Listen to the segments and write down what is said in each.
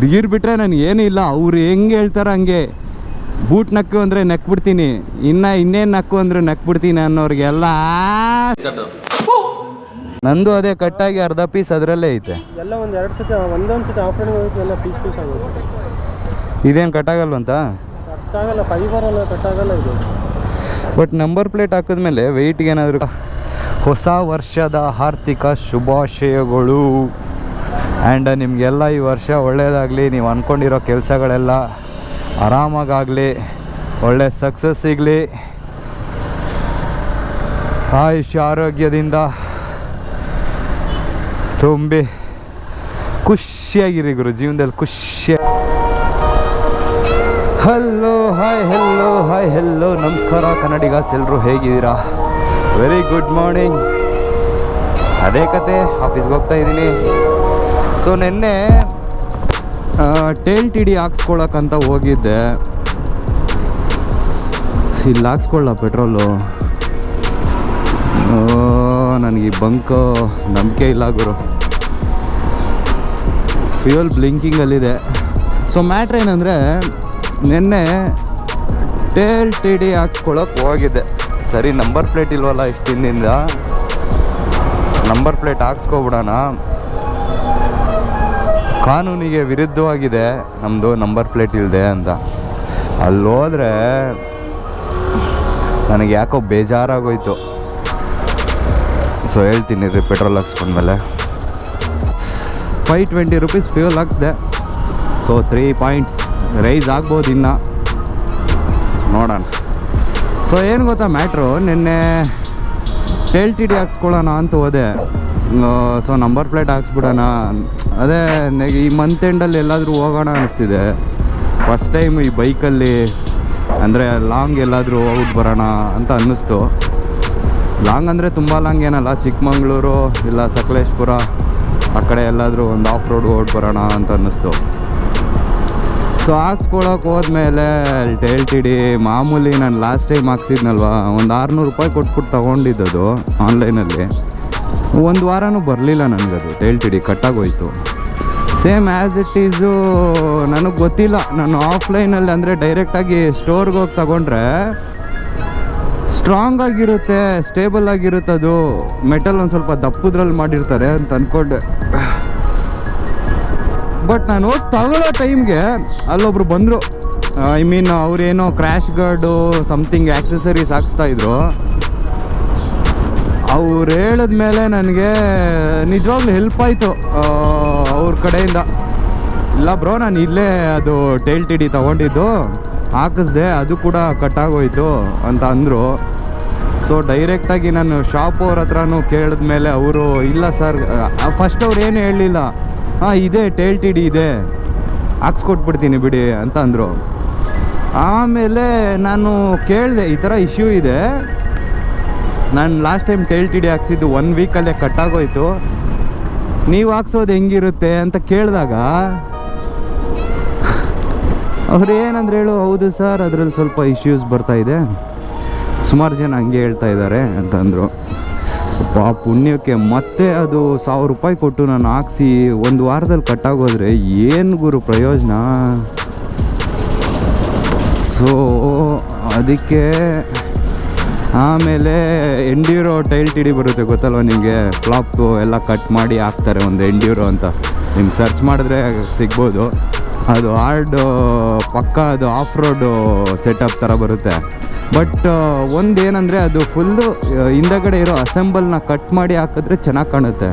ಹುಡುಗಿರ್ ಬಿಟ್ರೆ ನಾನು ಏನೂ ಇಲ್ಲ. ಅವ್ರು ಹೆಂಗೆ ಹೇಳ್ತಾರೆ ಹಂಗೆ. ಬೂಟ್ ನಕ್ಕು ಅಂದರೆ ನಕ್ಬಿಡ್ತೀನಿ. ಇನ್ನು ಇನ್ನೇನು ನಕ್ಕು ಅಂದರೆ ನಕ್ಬಿಡ್ತೀನಿ ಅನ್ನೋರಿಗೆಲ್ಲ ನಂದು ಅದೇ ಕಟ್ಟಾಗಿ ಅರ್ಧ ಪೀಸ್ ಅದರಲ್ಲೇ ಐತೆ. ಎಲ್ಲ ಒಂದು ಎರಡು ಸತಿ ಒಂದೊಂದು ಸತಿ ಆಫ್ ಎಲ್ಲ ಪೀಸ್ ಪೀಸ್ ಆಗುತ್ತೆ ಇದೇನು ಕಟ್ಟಾಗಲ್ವಂತ ಕಟ್ಟಾಗಲ್ಲ ಫೈಬರ್ ಎಲ್ಲ ಕಟ್ಟಾಗಲ್ಲ ಇದು. ಬಟ್ ನಂಬರ್ ಪ್ಲೇಟ್ ಹಾಕಿದ್ಮೇಲೆ ವೆಯ್ಟ್ಗೆ ಏನಾದರೂ ಹೊಸ ವರ್ಷದ ಆರ್ಥಿಕ ಶುಭಾಶಯಗಳು. ಆ್ಯಂಡ್ ನಿಮಗೆಲ್ಲ ಈ ವರ್ಷ ಒಳ್ಳೆಯದಾಗಲಿ ನೀವು ಅಂದ್ಕೊಂಡಿರೋ ಕೆಲಸಗಳೆಲ್ಲ ಆರಾಮಾಗಲಿ ಒಳ್ಳೆ ಸಕ್ಸಸ್ ಸಿಗಲಿ. ಆಯುಷ್ಯ ಆರೋಗ್ಯದಿಂದ ತುಂಬಿ ಖುಷಿಯಾಗಿರಿ ಗುರು, ಜೀವನದಲ್ಲಿ ಖುಷಿಯ hello hi hello hi hello ನಮಸ್ಕಾರ ಕನ್ನಡಿಗಾಸ್ ಎಲ್ಲರೂ ಹೇಗಿದ್ದೀರಾ? ವೆರಿ ಗುಡ್ ಮಾರ್ನಿಂಗ್ ಅದೇ ಕತೆ ಆಫೀಸ್ಗೆ ಹೋಗ್ತಾ ಇದ್ದೀನಿ. ಸೊ ನಿನ್ನೆ ಟೇಲ್ ಟಿ ಡಿ ಹಾಕ್ಸ್ಕೊಳಕ್ಕಂತ ಹೋಗಿದ್ದೆ. ಇಲ್ಲಿ ಹಾಕ್ಸ್ಕೊಳ್ಳ ಪೆಟ್ರೋಲು? ನನಗೆ ಈ ಬಂಕ್ ನಂಬಿಕೆ ಇಲ್ಲ ಗುರು. ಫ್ಯೂಯಲ್ ಬ್ಲಿಂಕಿಂಗಲ್ಲಿದೆ ಸೊ ಮ್ಯಾಟ್ರ್ ಏನಂದರೆ, ನಿನ್ನೆ ಟೇಲ್ ಟಿ ಡಿ ಹಾಕ್ಸ್ಕೊಳಕ್ಕೆ ಹೋಗಿದ್ದೆ. ಸರಿ ನಂಬರ್ ಪ್ಲೇಟ್ ಇಲ್ವಲ್ಲ ಇಷ್ಟು ಹಿಂದಿಂದ? ನಂಬರ್ ಪ್ಲೇಟ್ ಹಾಕ್ಸ್ಕೊಬಿಡೋಣ. ಕಾನೂನಿಗೆ ವಿರುದ್ಧವಾಗಿದೆ ನಮ್ಮದು ನಂಬರ್ ಪ್ಲೇಟ್ ಇಲ್ಲದೆ ಅಂತ. ಅಲ್ಲಿ ಹೋದರೆ ನನಗೆ ಯಾಕೋ ಬೇಜಾರಾಗೋಯ್ತು. ಸೊ ಹೇಳ್ತೀನಿ ರೀ ಪೆಟ್ರೋಲ್ ಹಾಕ್ಸ್ಕೊಂಡ್ಮೇಲೆ. ಫೈವ್ ಟ್ವೆಂಟಿ ರುಪೀಸ್ ಫ್ಯೂಲ್ ಹಾಕ್ಸ್ದೆ. ಸೊ ತ್ರೀ ಪಾಯಿಂಟ್ಸ್ ರೈಸ್ ಆಗ್ಬೋದು ಇನ್ನು. ನೋಡೋಣ. ಸೊ ಏನು ಗೊತ್ತಾ ಮ್ಯಾಟ್ರು ನಿನ್ನೆ ಎಲ್ ಟಿ ಡಿ ಹಾಕ್ಸ್ಕೊಳ್ಳೋಣ ಅಂತ ಹೋದೆ. ಸೊ ನಂಬರ್ ಪ್ಲೇಟ್ ಹಾಕ್ಸ್ಬಿಡೋಣ. ಅದೇ ಈ ಮಂತ್ ಎಂಡಲ್ಲಿ ಎಲ್ಲಾದರೂ ಹೋಗೋಣ ಅನಿಸ್ತಿದೆ. ಫಸ್ಟ್ ಟೈಮ್ ಈ ಬೈಕಲ್ಲಿ ಅಂದರೆ ಲಾಂಗ್ ಎಲ್ಲಾದರೂ ಹೋಗ್ಬಿಟ್ಟು ಬರೋಣ ಅಂತ ಅನ್ನಿಸ್ತು. ಲಾಂಗ್ ಅಂದರೆ ತುಂಬ ಲಾಂಗ್ ಏನಲ್ಲ, ಚಿಕ್ಕಮಂಗ್ಳೂರು, ಇಲ್ಲ ಸಕಲೇಶ್ಪುರ, ಆ ಕಡೆ ಎಲ್ಲಾದರೂ ಒಂದು ಆಫ್ ರೋಡ್ ಓಡ್ ಬರೋಣ ಅಂತ ಅನ್ನಿಸ್ತು. ಸೊ ಹಾಕ್ಸ್ಕೊಳಕ್ಕೆ ಹೋದ್ಮೇಲೆ ಅಲ್ಲಿ ಟಿ ಡಿ ಮಾಮೂಲಿ ನಾನು ಲಾಸ್ಟ್ ಟೈಮ್ ಹಾಕ್ಸಿದ್ನಲ್ವ, ಒಂದು ಆರುನೂರು ರೂಪಾಯಿ ಕೊಟ್ಬಿಟ್ಟು ತೊಗೊಂಡಿದ್ದದು ಆನ್ಲೈನಲ್ಲಿ ಒಂದು ವಾರನೂ ಬರಲಿಲ್ಲ ನನಗದು ಎಲ್ ಟಿ ಡಿ ಕಟ್ಟಾಗೋಯ್ತು. ಸೇಮ್ ಆ್ಯಸ್ ಇಟ್ ಈಸು ನನಗೆ ಗೊತ್ತಿಲ್ಲ. ನಾನು ಆಫ್ಲೈನಲ್ಲಿ ಅಂದರೆ ಡೈರೆಕ್ಟಾಗಿ ಸ್ಟೋರ್ಗೆ ಹೋಗಿ ತಗೊಂಡ್ರೆ ಸ್ಟ್ರಾಂಗ್ ಆಗಿರುತ್ತೆ ಸ್ಟೇಬಲ್ ಆಗಿರುತ್ತೆ ಅದು. ಮೆಟಲ್ ಒಂದು ಸ್ವಲ್ಪ ದಪ್ಪದ್ರಲ್ಲಿ ಮಾಡಿರ್ತಾರೆ ಅಂತ ಅಂದ್ಕೊಂಡೆ ಬಟ್ ನಾನು ಹೋಗಿ ತಗೊಳ್ಳೋ ಟೈಮ್ಗೆ ಅಲ್ಲೊಬ್ರು ಬಂದರು. ಐ ಮೀನ್ ಅವ್ರೇನೋ ಕ್ರ್ಯಾಶ್ ಗಾರ್ಡು ಸಮಥಿಂಗ್ ಆಕ್ಸೆಸರೀಸ್ ಹಾಕ್ಸ್ತಾ ಇದ್ರು. ಅವ್ರು ಹೇಳಿದ್ಮೇಲೆ ನನಗೆ ನಿಜವಾಗ್ಲೂ ಹೆಲ್ಪ್ ಆಯಿತು ಅವ್ರ ಕಡೆಯಿಂದ. ಇಲ್ಲ ಬ್ರೋ, ನಾನು ಇಲ್ಲೇ ಅದು ಟೇಲ್ ಟಿ ಡಿ ತೊಗೊಂಡಿದ್ದು. ಹಾಕಿಸ್ದೆ, ಅದು ಕೂಡ ಕಟ್ಟಾಗೋಯ್ತು ಅಂತ ಅಂದರು. ಸೊ ಡೈರೆಕ್ಟಾಗಿ ನಾನು ಶಾಪ್ ಅವ್ರ ಹತ್ರನೂ ಕೇಳಿದ್ಮೇಲೆ ಅವರು, ಇಲ್ಲ ಸರ್ ಫಸ್ಟ್ ಅವ್ರು ಏನು ಹೇಳಲಿಲ್ಲ. ಹಾಂ, ಇದೆ ಟೇಲ್ ಟಿ ಡಿ ಇದೆ. ಹಾಕ್ಸ್ಕೊಟ್ಬಿಡ್ತೀನಿ ಬಿಡಿ, ಅಂತ ಅಂದರು. ಆಮೇಲೆ ನಾನು ಕೇಳಿದೆ, ಈ ಥರ ಇಶ್ಯೂ ಇದೆ. ನಾನು last time tail T D ಹಾಕ್ಸಿದ್ದು one ವೀಕಲ್ಲೇ ಕಟ್ಟಾಗೋಯ್ತು ನೀವು ಹಾಕ್ಸೋದು ಹೆಂಗಿರುತ್ತೆ ಅಂತ ಕೇಳಿದಾಗ ಅವ್ರು ಏನಂದ್ರೆ ಹೇಳು, ಹೌದು ಸರ್ ಅದರಲ್ಲಿ ಸ್ವಲ್ಪ ಇಶ್ಯೂಸ್ ಬರ್ತಾ ಇದೆ. ಸುಮಾರು ಜನ ಹಂಗೆ ಹೇಳ್ತಾ ಇದ್ದಾರೆ ಅಂತಂದರು ಆ ಪುಣ್ಯಕ್ಕೆ ಮತ್ತೆ ಅದು ಸಾವಿರ ರೂಪಾಯಿ ಕೊಟ್ಟು ನಾನು ಹಾಕ್ಸಿ ಒಂದು ವಾರದಲ್ಲಿ ಕಟ್ಟಾಗೋದ್ರೆ ಏನು ಗುರು ಪ್ರಯೋಜನ? ಸೊ ಅದಕ್ಕೆ ಆಮೇಲೆ ಎಂಡ್ಯೂರೋ ಟೈಲ್ ಟಿಡಿ ಬರುತ್ತೆ ಗೊತ್ತಲ್ವ ನಿಮಗೆ? ಫ್ಲಾಪು ಎಲ್ಲ ಕಟ್ ಮಾಡಿ ಹಾಕ್ತಾರೆ ಒಂದು ಎಂಡ್ಯೂರೋ ಅಂತ. ನಿಮ್ಗೆ ಸರ್ಚ್ ಮಾಡಿದ್ರೆ ಸಿಗ್ಬೋದು. ಅದು ಹಾರ್ಡ್ ಪಕ್ಕ ಅದು ಆಫ್ ರೋಡು ಸೆಟಪ್ ಥರ ಬರುತ್ತೆ. ಬಟ್ ಒಂದು ಏನಂದರೆ ಅದು ಫುಲ್ಲು ಹಿಂದಗಡೆ ಇರೋ ಅಸೆಂಬಲ್ನ ಕಟ್ ಮಾಡಿ ಹಾಕಿದ್ರೆ ಚೆನ್ನಾಗಿ ಕಾಣುತ್ತೆ.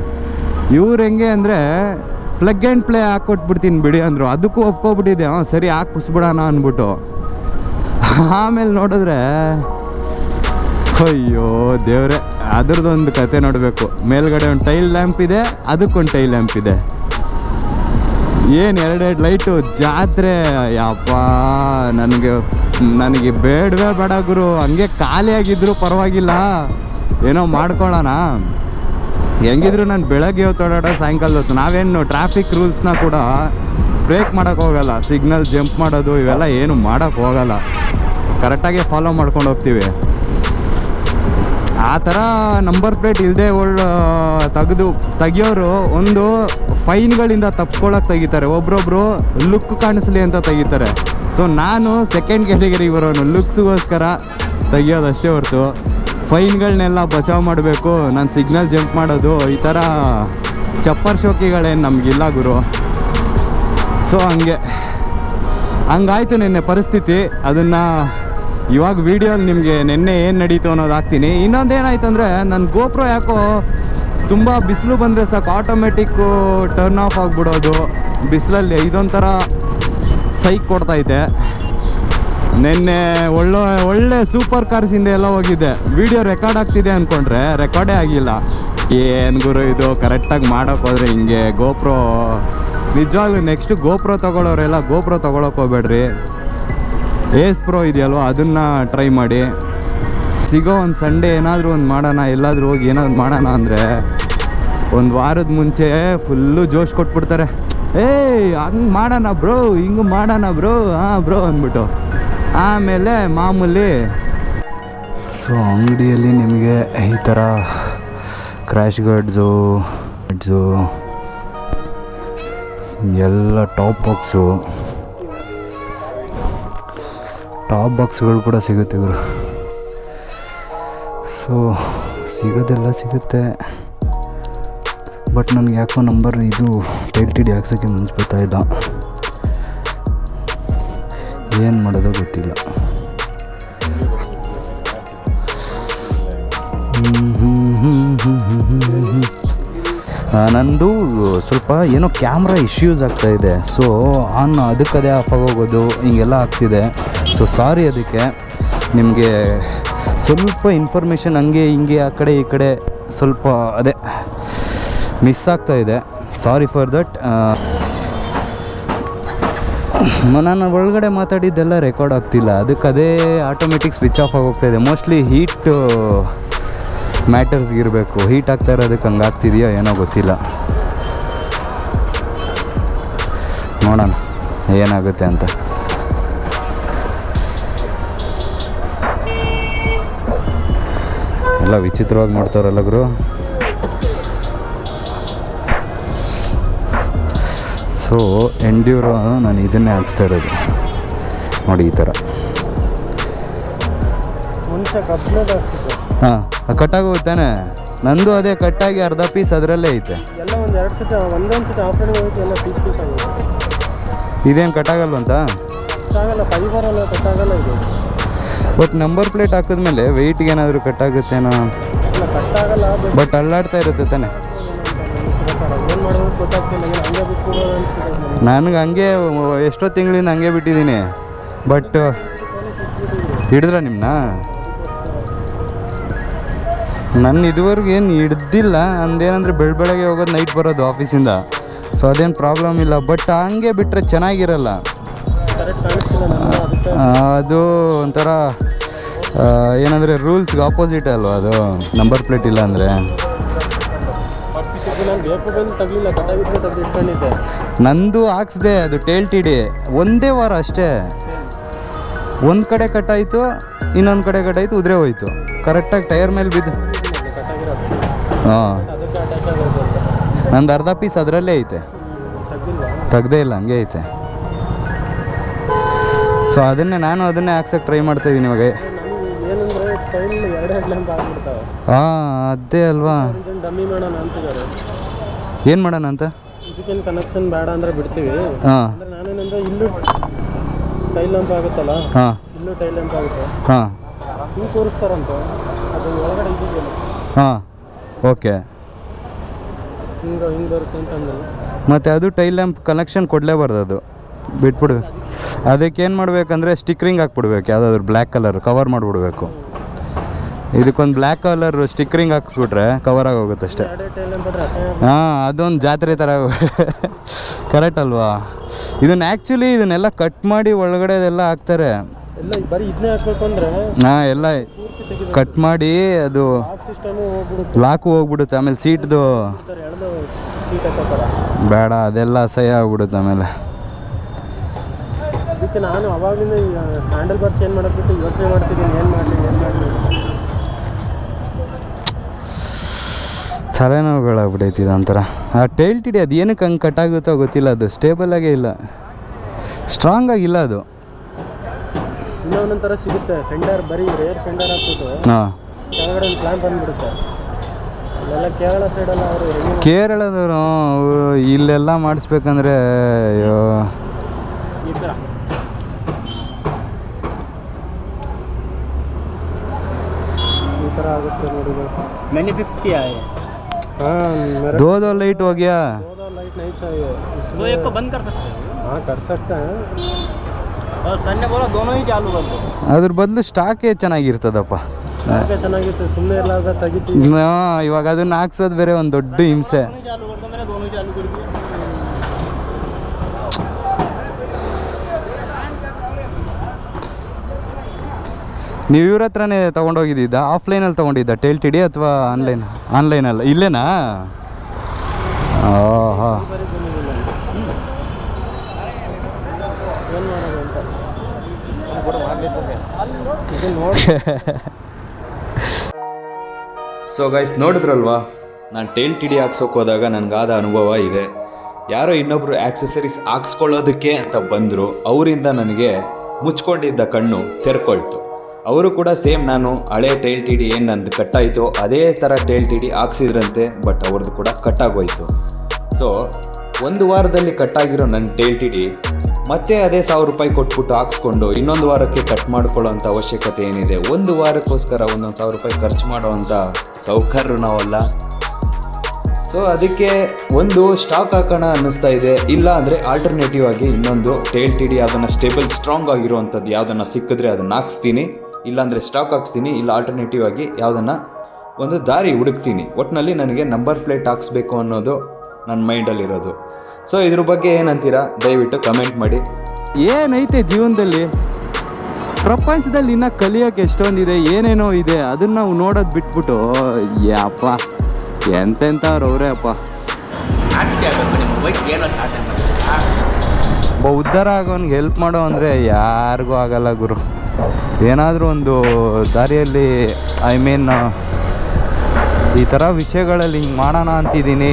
ಇವ್ರು ಹೆಂಗೆ ಅಂದರೆ ಪ್ಲಗ್ ಆ್ಯಂಡ್ ಪ್ಲೇ ಹಾಕ್ಕೊಟ್ಬಿಡ್ತೀನಿ ಬಿಡಿ ಅಂದರು. ಅದಕ್ಕೂ ಒಪ್ಕೊಬಿಟ್ಟಿದೆ ಹಾಂ, ಸರಿ ಹಾಕಿಸ್ಬಿಡೋಣ ಅಂದ್ಬಿಟ್ಟು. ಆಮೇಲೆ ನೋಡಿದ್ರೆ ಅಯ್ಯೋ, ದೇವ್ರೆ, ಅದ್ರದ್ದೊಂದು ಕತೆ ನೋಡಬೇಕು. ಮೇಲ್ಗಡೆ ಒಂದು ಟೈಲ್ ಲ್ಯಾಂಪ್ ಇದೆ, ಅದಕ್ಕೊಂದು ಟೈಲ್ ಲ್ಯಾಂಪ್ ಇದೆ. ಏನು ಎರಡೆರಡು ಲೈಟು ಜಾತ್ರೆ, ಯಪ್ಪ, ನನಗೆ ನನಗೆ ಬೇಡವೇ ಬೇಡ ಗುರು, ಹಂಗೆ ಖಾಲಿಯಾಗಿದ್ರು ಪರವಾಗಿಲ್ಲ. ಏನೋ ಮಾಡ್ಕೊಳ್ಳೋಣ. ಹೆಂಗಿದ್ರು ನಾನು ಬೆಳಗ್ಗೆ ಹೊತ್ತು ಓಡಾಡೋ ಸಾಯಂಕಾಲ ಹೊತ್ತು, ನಾವೇನು ಟ್ರಾಫಿಕ್ ರೂಲ್ಸ್ನ ಕೂಡ ಬ್ರೇಕ್ ಮಾಡೋಕ್ಕೆ ಹೋಗಲ್ಲ. ಸಿಗ್ನಲ್ ಜಂಪ್ ಮಾಡೋದು, ಇವೆಲ್ಲ ಏನು ಮಾಡೋಕ್ಕೆ ಹೋಗಲ್ಲ. ಕರೆಕ್ಟಾಗಿ ಫಾಲೋ ಮಾಡ್ಕೊಂಡು ಹೋಗ್ತೀವಿ. ಆ ಥರ ನಂಬರ್ ಪ್ಲೇಟ್ ಇಲ್ಲದೆ ಒಳ್ಳೆ, ತೆಗೆದು, ತೆಗಿಯೋರು ಒಂದು ಫೈನ್ಗಳಿಂದ ತಪ್ಸ್ಕೊಳಕ್ಕೆ ತೆಗಿತಾರೆ. ಒಬ್ರೊಬ್ರು ಲುಕ್ ಕಾಣಿಸ್ಲಿ ಅಂತ ತೆಗಿತಾರೆ. ಸೊ ನಾನು ಸೆಕೆಂಡ್ ಕ್ಯಾಟಗರಿಗೆ ಬರೋನು ಲುಕ್ಸ್ಗೋಸ್ಕರ ತೆಗಿಯೋದಷ್ಟೇ ಹೊರತು. ಫೈನ್ಗಳನ್ನೆಲ್ಲ ಬಚಾವ್ ಮಾಡಬೇಕು. ನಾನು ಸಿಗ್ನಲ್ ಜಂಪ್ ಮಾಡೋದು ಈ ಥರ ಚಪ್ಪರ್ ಶೋಕಿಗಳೇನು ನಮಗಿಲ್ಲ ಗುರು. ಸೊ ಹಂಗೆ. ಹಂಗಾಯ್ತು ನಿನ್ನೆ ಪರಿಸ್ಥಿತಿ. ಅದನ್ನು ಇವಾಗ ವೀಡಿಯೋಲಿ ನಿಮಗೆ ನಿನ್ನೆ ಏನು ನಡೀತು ಅನ್ನೋದು ಹಾಕ್ತೀನಿ. ಇನ್ನೊಂದು ಏನಾಯ್ತು ಅಂದರೆ ನನ್ನ ಗೋಪ್ರೋ ಯಾಕೋ ತುಂಬ ಬಿಸಿಲು ಬಂದರೆ ಸಾಕು. ಆಟೋಮೆಟಿಕ್ಕು ಟರ್ನ್ ಆಫ್ ಆಗಿಬಿಡೋದು. ಬಿಸಿಲಲ್ಲಿ ಇದೊಂಥರ ಸೈಕ್ ಕೊಡ್ತೈತೆ ನಿನ್ನೆ ಒಳ್ಳೆ ಒಳ್ಳೆ ಸೂಪರ್ ಕಾರ್ಸಿಂದ ಎಲ್ಲ ಹೋಗಿದ್ದೆ ವಿಡಿಯೋ ರೆಕಾರ್ಡ್ ಆಗ್ತಿದೆ ಅಂದ್ಕೊಂಡ್ರೆ ರೆಕಾರ್ಡೇ ಆಗಿಲ್ಲ. ಏನು ಗುರು ಇದು? ಕರೆಕ್ಟಾಗಿ ಮಾಡೋಕೆ ಹೋದರೆ ಹಿಂಗೆ ಗೋಪ್ರೋ ನಿಜವಾಗ್ಲೂ ನೆಕ್ಸ್ಟ್ ಗೋಪ್ರೋ ತೊಗೊಳೋರೆಲ್ಲ ಗೋಪ್ರೋ ತೊಗೊಳಕ್ಕೆ ಹೋಗ್ಬೇಡ್ರಿ. ಏಸ್ ಪ್ರೋ ಇದೆಯಲ್ವ? ಅದನ್ನು ಟ್ರೈ ಮಾಡಿ. ಸಿಗೋ ಒಂದು ಸಂಡೇ ಏನಾದರೂ ಒಂದು ಮಾಡೋಣ, ಎಲ್ಲಾದರೂ ಹೋಗಿ ಏನಾದ್ರು ಮಾಡೋಣ ಅಂದರೆ ಒಂದು ವಾರದ ಮುಂಚೆ ಫುಲ್ಲು ಜೋಶ್ ಕೊಟ್ಬಿಡ್ತಾರೆ. ಏಯ್, ಹಂಗೆ ಮಾಡೋಣ ಬ್ರೋ ಹಿಂಗೆ ಮಾಡೋಣ ಬ್ರೋ ಹಾಂ ಬ್ರೋ ಅಂದ್ಬಿಟ್ಟು. ಆಮೇಲೆ ಮಾಮೂಲಿ ಸೊ ಅಂಗಡಿಯಲ್ಲಿ ನಿಮಗೆ ಈ ಥರ ಕ್ರ್ಯಾಶ್ ಗಾರ್ಡ್ಸು ಗಡ್ಸು ಎಲ್ಲ ಟಾಪ್ ಬಾಕ್ಸು ಟಾಪ್ ಬಾಕ್ಸ್ಗಳು ಕೂಡ ಸಿಗುತ್ತೆ ಇವರು. ಸೊ ಸಿಗೋದೆಲ್ಲ ಸಿಗುತ್ತೆ. ಬಟ್ ನನಗೆ ಯಾಕೋ ನಂಬರ್ ಇದು ಟೈಟ್ ಟಿಡಿ ಹಾಕ್ಸೋಕ್ಕೆ ಮನ್ಸು ಬರ್ತಾ ಇಲ್ಲ. ಏನು ಮಾಡೋದೋ ಗೊತ್ತಿಲ್ಲ. ನಂದು ಸ್ವಲ್ಪ ಏನೋ ಕ್ಯಾಮ್ರಾ ಇಶ್ಯೂಸ್ ಆಗ್ತಾ ಇದೆ. ಸೊ ಆನ್ ಅದಕ್ಕದೇ ಆಫ್ ಆಗೋಗೋದು, ಹಿಂಗೆಲ್ಲ ಆಗ್ತಿದೆ. ಸೊ ಸಾರಿ ಅದಕ್ಕೆ. ನಿಮಗೆ ಸ್ವಲ್ಪ ಇನ್ಫಾರ್ಮೇಷನ್ ಹಂಗೆ ಹಿಂಗೆ ಆ ಕಡೆ ಈ ಕಡೆ ಸ್ವಲ್ಪ ಅದೇ ಮಿಸ್ ಆಗ್ತಾ ಇದೆ. ಸಾರಿ ಫಾರ್ ದಟ್ ನಾನು ಒಳಗಡೆ ಮಾತಾಡಿದ್ದೆಲ್ಲ ರೆಕಾರ್ಡ್ ಆಗ್ತಿಲ್ಲ. ಅದಕ್ಕೆ ಅದೇ ಆಟೋಮೆಟಿಕ್ ಸ್ವಿಚ್ ಆಫ್ ಆಗೋಗ್ತಾ ಇದೆ. ಮೋಸ್ಟ್ಲಿ ಹೀಟ್ ಮ್ಯಾಟರ್ಸ್ಗೆ ಇರಬೇಕು. ಹೀಟ್ ಆಗ್ತಾ ಇರೋದಕ್ಕೆ ಹಂಗೆ ಆಗ್ತಿದೆಯೋ ಏನೋ ಗೊತ್ತಿಲ್ಲ. ನೋಡೋಣ, ಏನಾಗುತ್ತೆ ಅಂತ. ಎಲ್ಲ ವಿಚಿತ್ರವಾಗಿ ಮಾಡ್ತಾರಲ್ಲ ಗುರು. ಸೊ ಎಂಡ್ಯೂರೋ ನಾನು ಇದನ್ನೇ ಹಾಕ್ಸ್ತಾ ಇರೋದು. ನೋಡಿ ಈ ಥರ. ಹೋಗ್ತಾನೆ ಹಾಂ ಕಟ್ಟಾಗೋಗ್ತಾನೆ ನಂದು ಅದೇ ಕಟ್ಟಾಗಿ ಅರ್ಧ ಪೀಸ್ ಅದರಲ್ಲೇ ಐತೆ. ಇದೇನು ಕಟ್ಟಾಗಲ್ವಂತ ಬಟ್ ನಂಬರ್ ಪ್ಲೇಟ್ ಹಾಕಿದ್ಮೇಲೆ ವೆಯ್ಟ್ಗೆ ಏನಾದರೂ ಕಟ್ಟಾಗುತ್ತೇನೋ ಆಗುತ್ತೇನೋ ಬಟ್ ಅಲ್ಲಾಡ್ತಾ ಇರುತ್ತೆ ತಾನೆ. ನನಗೆ ಹಂಗೆ ಎಷ್ಟೋ ತಿಂಗಳಿಂದ ಹಂಗೆ ಬಿಟ್ಟಿದ್ದೀನಿ. ಬಟ್ ಹಿಡಿದ್ರ ನಿಮ್ಮನ್ನ ನನ್ನ ಇದುವರೆಗೂ ಏನು ಹಿಡ್ದಿಲ್ಲ. ಅಂದೇನಂದರೆ ಬೆಳ ಬೆಳಗ್ಗೆ ಹೋಗೋದು ನೈಟ್ ಬರೋದು ಆಫೀಸಿಂದ ಸೊ ಅದೇನು ಪ್ರಾಬ್ಲಮ್ ಇಲ್ಲ. ಬಟ್ ಹಂಗೆ ಬಿಟ್ಟರೆ ಚೆನ್ನಾಗಿರಲ್ಲ. ಅದು ಒಂಥರ ಏನಂದರೆ ರೂಲ್ಸ್ಗೆ ಆಪೋಸಿಟ್ ಅಲ್ವಾ ಅದು? ನಂಬರ್ ಪ್ಲೇಟ್ ಇಲ್ಲ ಅಂದರೆ. ನಂದು ಹಾಕ್ಸ್ದೆ, ಅದು ಟೇಲ್ ಟಿ ಡಿ ಒಂದೇ ವಾರ ಅಷ್ಟೇ. ಒಂದು ಕಡೆ ಕಟ್ಟಾಯಿತು ಇನ್ನೊಂದು ಕಡೆ ಕಟ್ಟಾಯಿತು ಉದ್ರೆ ಹೋಯಿತು. ಕರೆಕ್ಟಾಗಿ ಟೈರ್ ಮೇಲೆ ಬಿದ್ದು. ಹಾಂ. ನಂದು ಅರ್ಧ ಪೀಸ್ ಅದರಲ್ಲೇ ಐತೆ. ತೆಗ್ದೇ ಇಲ್ಲ ಹಂಗೆ ಐತೆ. ಸೊ ಅದನ್ನೇ ನಾನು ಅದನ್ನೇ ಹಾಕ್ಸಕ್ಕೆ ಟ್ರೈ ಮಾಡ್ತಾ ಇದ್ದೀನಿ ಇವಾಗ. ಹಾಂ ಅದೇ ಅಲ್ವಾ? ಏನು ಮಾಡೋಣ ಅಂತ? ಕನೆಕ್ಷನ್ ಬೇಡ ಅಂದ್ರೆ ಬಿಡ್ತೀವಿ. ಹಾಂ. ನಾನೇನಂದ್ರೆ ಇಲ್ಲೂ ಟೈಲ್ ಲ್ಯಾಂಪ್ ಆಗುತ್ತಲ್ಲ? ಹಾಂ. ಇಲ್ಲೂ ಟೈಲ್ ಲ್ಯಾಂಪ್ ಆಗುತ್ತೆ. ಹಾಂ. ಹಿಂಗೆ ತೋರಿಸ್ತಾರಂತ. ಅದು ಒಳಗಡೆ ಇದೆಯಲ್ಲ. ಹಾಂ. ಓಕೆ. ಹಿಂಗೆ ಹಿಂಗೆ ಬರುತ್ತೆ ಅಂತ ಅಂದ್ರು ಮತ್ತು ಅದು ಟೈಲ್ ಲ್ಯಾಂಪ್ ಕನೆಕ್ಷನ್ ಕೊಡಲೇಬಾರ್ದು ಅದು. ಬಿಟ್ಬಿಡು. ಅದಕ್ಕೆ ಏನು ಮಾಡಬೇಕಂದ್ರೆ ಸ್ಟಿಕ್ರಿಂಗ್ ಹಾಕ್ಬಿಡ್ಬೇಕು ಯಾವುದಾದ್ರು ಬ್ಲ್ಯಾಕ್ ಕಲರ್ ಕವರ್ ಮಾಡಿಬಿಡ್ಬೇಕು. ಇದಕ್ಕೊಂದು ಬ್ಲ್ಯಾಕ್ ಕಲರ್ ಸ್ಟಿಕ್ರಿಂಗ್ ಹಾಕ್ಸ್ಬಿಟ್ರೆ ಕವರ್ ಆಗೋಗುತ್ತೆ ಅಷ್ಟೇ ಹಾಂ ಅದೊಂದು ಜಾತ್ರೆ ಥರ ಕರೆಕ್ಟ್ ಅಲ್ವಾ? ಇದನ್ನ ಆ್ಯಕ್ಚುಲಿ ಇದನ್ನೆಲ್ಲ ಕಟ್ ಮಾಡಿ ಒಳಗಡೆ ಅದೆಲ್ಲ ಹಾಕ್ತಾರೆ ಹಾಂ ಎಲ್ಲ ಕಟ್ ಮಾಡಿ ಅದು ಲಾಕ್ ಹೋಗ್ಬಿಡುತ್ತೆ. ಆಮೇಲೆ ಸೀಟ್ದು ಬೇಡ ಅದೆಲ್ಲ ಅಸಹ್ಯ ಆಗ್ಬಿಡುತ್ತೆ ಆಮೇಲೆ. ಅದಕ್ಕೆ ನಾನು ಅವಾಗಿಂದ ಹ್ಯಾಂಡಲ್ ಬಾರ್ ಚೇಂಜ್ ಮಾಡೋದು ಬಿಟ್ಟು ಯೋಚನೆ ಮಾಡ್ತಿದ್ದೀನಿ ಏನು ಮಾಡಲಿ ಏನು ಮಾಡಲಿ ತಲೆನೋವುಗಳಾಗ್ಬಿಟ್ಟೈತಿ ಒಂಥರ ಆ ಟೇಲ್ ಟಿಡಿ ಅದು ಏನಕ್ಕೆ ಹಂಗೆ ಕಟ್ ಆಗುತ್ತೋ ಗೊತ್ತಿಲ್ಲ ಅದು ಸ್ಟೇಬಲ್ ಆಗೇ ಇಲ್ಲ. ಸ್ಟ್ರಾಂಗ್ ಆಗಿಲ್ಲ ಅದು. ಇನ್ನೂ ಸಿಗುತ್ತೆ ಫೆಂಡರ್ ಬರೀ ರೇರ್ ಫೆಂಡರ್ ಹಾಕ್ಬಿಟ್ಟು ಹಾಂ. ಕೆಳಗಡೆ ಒಂದು ಪ್ಲಾನ್ ಬಂದ್ಬಿಡುತ್ತೆ. ಅಲ್ಲೆಲ್ಲ ಕೇರಳ ಸೈಡೆಲ್ಲ ಅವರು ಕೇರಳದವರು ಅವರು ಇಲ್ಲೆಲ್ಲ ಮಾಡಿಸ್ಬೇಕಂದ್ರೆ ಅಯ್ಯೋ ಈ ಥರ ಈ ಥರ ಆಗುತ್ತೆ ನೋಡಿ मैंने फिक्स किया है ಹಾಂ मेरा दो दो लाइट हो गया दो दो लाइट नहीं चाहिए तो इसमें एक को बंद कर सकते हैं हाँ कर सकते हैं और सर ने बोला दोनों ही चालू कर दो ಅದ್ರ ಬದಲು ಸ್ಟಾಕೇ ಚೆನ್ನಾಗಿರ್ತದಪ್ಪ ಯಾಕೆ ಚೆನ್ನಾಗಿತ್ತು ಸುಮ್ಮನೆ ಇರ್ಲಾರ್ದ ತೆಗಿತೀವಿ ನಾ ಇವಾಗ ಅದನ್ನ ಹಾಕ್ಸೋದು ಬೇರೆ ಒಂದು ದೊಡ್ಡ ಹಿಂಸೆ दोनों ही चालू कर दो मैंने दोनों ही चालू कर ನೀವು ಇವ್ರ ಹತ್ರನೇ ತೊಗೊಂಡೋಗಿದ್ದಿದ್ದ? ಆಫ್ಲೈನಲ್ಲಿ ತೊಗೊಂಡಿದ್ದ? ಟೇಲ್ ಟಿಡಿ ಅಥವಾ ಆನ್ಲೈನ್ ಆನ್ಲೈನಲ್ಲ ಇಲ್ಲೇನಾ? ಸೊ ಗೈಸ್ ನೋಡಿದ್ರಲ್ವಾ? ನಾನು ಟೇಲ್ ಟಿಡಿ ಹಾಕ್ಸೋಕೆ ಹೋದಾಗ ನನಗಾದ ಅನುಭವ ಇದೆ. ಯಾರೋ ಇನ್ನೊಬ್ರು ಆಕ್ಸೆಸರೀಸ್ ಹಾಕ್ಸ್ಕೊಳ್ಳೋದಕ್ಕೆ ಅಂತ ಬಂದರು. ಅವರಿಂದ ನನಗೆ ಮುಚ್ಕೊಂಡಿದ್ದ ಕಣ್ಣು ತೆರ್ಕೊಳ್ತು. ಅವರು ಕೂಡ ಸೇಮ್ ನಾನು ಹಳೆ ಟೈಲ್ ಟಿ ಡಿ ಏನು ನಂದು ಕಟ್ಟಾಯಿತು ಅದೇ ಥರ ಟೈಲ್ ಟಿ ಡಿ ಹಾಕ್ಸಿದ್ರಂತೆ ಬಟ್ ಅವ್ರದ್ದು ಕೂಡ ಕಟ್ಟಾಗೋಯಿತು. ಸೊ ಒಂದು ವಾರದಲ್ಲಿ ಕಟ್ಟಾಗಿರೋ ನನ್ನ ಟೈಲ್ ಟಿ ಡಿ ಮತ್ತೆ ಅದೇ ಸಾವಿರ ರೂಪಾಯಿ ಕೊಟ್ಬಿಟ್ಟು ಹಾಕ್ಸ್ಕೊಂಡು ಇನ್ನೊಂದು ವಾರಕ್ಕೆ ಕಟ್ ಮಾಡ್ಕೊಳ್ಳೋಂಥ ಅವಶ್ಯಕತೆ ಏನಿದೆ? ಒಂದು ವಾರಕ್ಕೋಸ್ಕರ ಒಂದೊಂದು ಸಾವಿರ ರೂಪಾಯಿ ಖರ್ಚು ಮಾಡೋವಂಥ ಸೌಕರ್ಯರು ನಾವಲ್ಲ ಸೊ ಅದಕ್ಕೆ ಒಂದು ಸ್ಟಾಕ್ ಹಾಕೋಣ ಅನ್ನಿಸ್ತಾ ಇದೆ. ಇಲ್ಲ ಅಂದರೆ ಆಲ್ಟರ್ನೇಟಿವ್ ಆಗಿ ಇನ್ನೊಂದು ಟೇಲ್ ಟಿ ಡಿ ಅದನ್ನು ಸ್ಟೇಬಲ್ ಸ್ಟ್ರಾಂಗ್ ಆಗಿರುವಂಥದ್ದು ಯಾವುದನ್ನು ಸಿಕ್ಕಿದ್ರೆ ಅದನ್ನು ಹಾಕ್ಸ್ತೀನಿ. ಇಲ್ಲಾಂದರೆ ಸ್ಟಾಕ್ ಹಾಕ್ಸ್ತೀನಿ ಇಲ್ಲ ಆಲ್ಟರ್ನೇಟಿವ್ ಆಗಿ ಯಾವುದನ್ನು ಒಂದು ದಾರಿ ಹುಡುಕ್ತೀನಿ. ಒಟ್ಟಿನಲ್ಲಿ ನನಗೆ ನಂಬರ್ ಪ್ಲೇಟ್ ಹಾಕ್ಸ್ಬೇಕು ಅನ್ನೋದು ನನ್ನ ಮೈಂಡಲ್ಲಿರೋದು ಸೊ ಇದ್ರ ಬಗ್ಗೆ ಏನಂತೀರಾ? ದಯವಿಟ್ಟು ಕಮೆಂಟ್ ಮಾಡಿ. ಏನೈತೆ ಜೀವನದಲ್ಲಿ? ಪ್ರಪಂಚದಲ್ಲಿ ಇನ್ನೂ ಕಲಿಯೋಕೆ ಎಷ್ಟೊಂದಿದೆ ಏನೇನೋ ಇದೆ ಅದನ್ನ ನಾವು ನೋಡೋದು ಬಿಟ್ಬಿಟ್ಟು ಯಪ್ಪ ಎಂತೆಂತ ಅವರೇ ಅಪ್ಪ ಒಬ್ಬ ಉದ್ಧಾರ ಆಗೋನ್ಗೆ ಹೆಲ್ಪ್ ಮಾಡೋ ಅಂದರೆ ಯಾರಿಗೂ ಆಗಲ್ಲ ಗುರು. ಏನಾದರೂ ಒಂದು ದಾರಿಯಲ್ಲಿ ಐ ಮೀನ್ ಈ ಥರ ವಿಷಯಗಳಲ್ಲಿ ಹಿಂಗೆ ಮಾಡೋಣ ಅಂತಿದ್ದೀನಿ.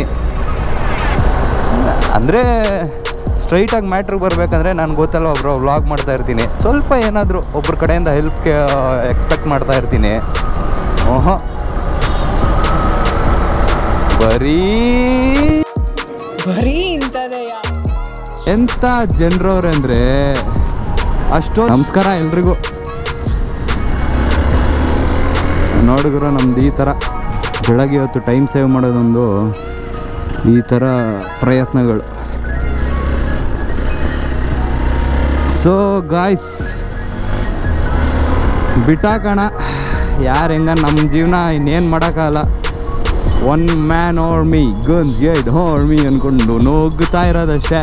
ಅಂದರೆ ಸ್ಟ್ರೈಟಾಗಿ ಮ್ಯಾಟ್ರಿಗೆ ಬರಬೇಕಂದ್ರೆ ನಾನು ಗೊತ್ತಲ್ಲ ಒಬ್ಬರು ವ್ಲಾಗ್ ಮಾಡ್ತಾ ಇರ್ತೀನಿ. ಸ್ವಲ್ಪ ಏನಾದರೂ ಒಬ್ಬರ ಕಡೆಯಿಂದ ಹೆಲ್ಪ್ ಎಕ್ಸ್ಪೆಕ್ಟ್ ಮಾಡ್ತಾ ಇರ್ತೀನಿ. ಓಹೋ. ಬರೀ ಬರೀ ಎಂಥ ಜನರವ್ರೆ ಅಂದರೆ ಅಷ್ಟು ನಮಸ್ಕಾರ ಎಲ್ರಿಗೂ. ನೋಡಿದ್ರು ನಮ್ದು ಈ ಥರ ಬೆಳಗ್ಗೆ ಹೊತ್ತು ಟೈಮ್ ಸೇವ್ ಮಾಡೋದೊಂದು ಈ ಥರ ಪ್ರಯತ್ನಗಳು. ಸೊ ಗಾಯ್ಸ್ ಬಿಟ್ಟಾಕೋಣ ಯಾರು ಹೆಂಗ ನಮ್ಮ ಜೀವನ ಇನ್ನೇನು ಮಾಡೋಕ್ಕಾಗಲ್ಲ. One man or me guns gate or me ಅಂದ್ಕೊಂಡು ನುಗ್ಗುತ್ತಾ ಇರೋದಷ್ಟೇ.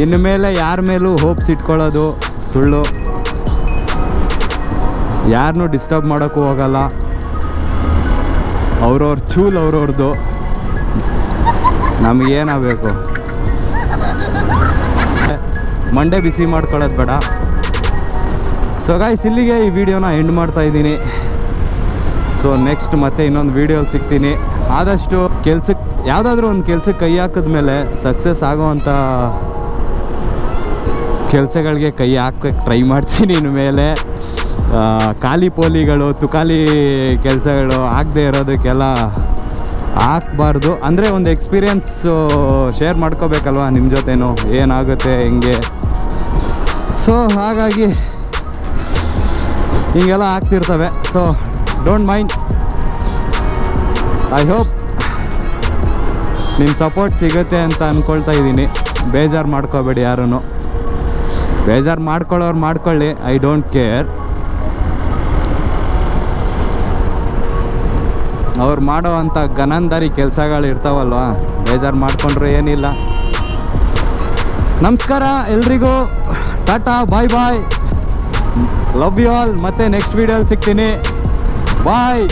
ಇನ್ನು ಮೇಲೆ ಯಾರ ಮೇಲೂ ಹೋಪ್ಸ್ ಇಟ್ಕೊಳ್ಳೋದು ಸುಳ್ಳು. ಯಾರನ್ನೂ ಡಿಸ್ಟರ್ಬ್ ಮಾಡೋಕ್ಕೂ ಹೋಗಲ್ಲ. ಅವ್ರವ್ರ ಚೂಲ್ ಅವ್ರವ್ರದ್ದು ನಮಗೇನಾಗಬೇಕು? ಮಂಡೆ ಬಿಸಿ ಮಾಡ್ಕೊಳ್ಳೋದು ಬೇಡ. ಸೊ ಗಾಯ್ಸ್ ಇಲ್ಲಿಗೆ ಈ ವಿಡಿಯೋನ ಎಂಡ್ ಮಾಡ್ತಾ ಇದ್ದೀನಿ. ಸೊ ನೆಕ್ಸ್ಟ್ ಮತ್ತೆ ಇನ್ನೊಂದು ವೀಡಿಯೋಲಿ ಸಿಗ್ತೀನಿ. ಆದಷ್ಟು ಕೆಲ್ಸಕ್ಕೆ ಯಾವುದಾದ್ರೂ ಒಂದು ಕೆಲ್ಸಕ್ಕೆ ಕೈ ಹಾಕಿದ್ಮೇಲೆ ಸಕ್ಸಸ್ ಆಗೋವಂಥ ಕೆಲಸಗಳಿಗೆ ಕೈ ಹಾಕಕ್ಕೆ ಟ್ರೈ ಮಾಡ್ತೀನಿ ಇನ್ನು ಮೇಲೆ ಖಾಲಿ ಪೋಲಿಗಳು, ತುಕಾಲಿ ಕೆಲಸಗಳು ಆಗದೆ ಇರೋದಕ್ಕೆಲ್ಲ ಹಾಕ್ಬಾರ್ದು. ಅಂದರೆ ಒಂದು ಎಕ್ಸ್ಪೀರಿಯನ್ಸು ಶೇರ್ ಮಾಡ್ಕೋಬೇಕಲ್ವ ನಿಮ್ಮ ಜೊತೆನೂ? ಏನಾಗುತ್ತೆ, ಹೆಂಗೆ? ಸೊ ಹಾಗಾಗಿ ಹೀಗೆಲ್ಲ ಆಗ್ತಿರ್ತವೆ. So don't mind I hope ನಿಮ್ಮ ಸಪೋರ್ಟ್ ಸಿಗುತ್ತೆ ಅಂತ ಅಂದ್ಕೊಳ್ತಾ ಇದ್ದೀನಿ. ಬೇಜಾರು ಮಾಡ್ಕೋಬೇಡಿ ಯಾರೂ ಬೇಜಾರು ಮಾಡ್ಕೊಳ್ಳೋರು ಮಾಡ್ಕೊಳ್ಳಿ. ಐ ಡೋಂಟ್ ಕೇರ್ ಅವ್ರು ಮಾಡೋ ಅಂಥ ಕೆಲಸಗಳು ಇರ್ತಾವಲ್ವ? ಬೇಜಾರು ಮಾಡಿಕೊಂಡ್ರೆ ಏನಿಲ್ಲ. ನಮಸ್ಕಾರ ಎಲ್ರಿಗೂ. Tata, bye bye. Love you all. ಮತ್ತೆ ನೆಕ್ಸ್ಟ್ ವೀಡಿಯೋಲಿ ಸಿಗ್ತೀನಿ. ಬಾಯ್.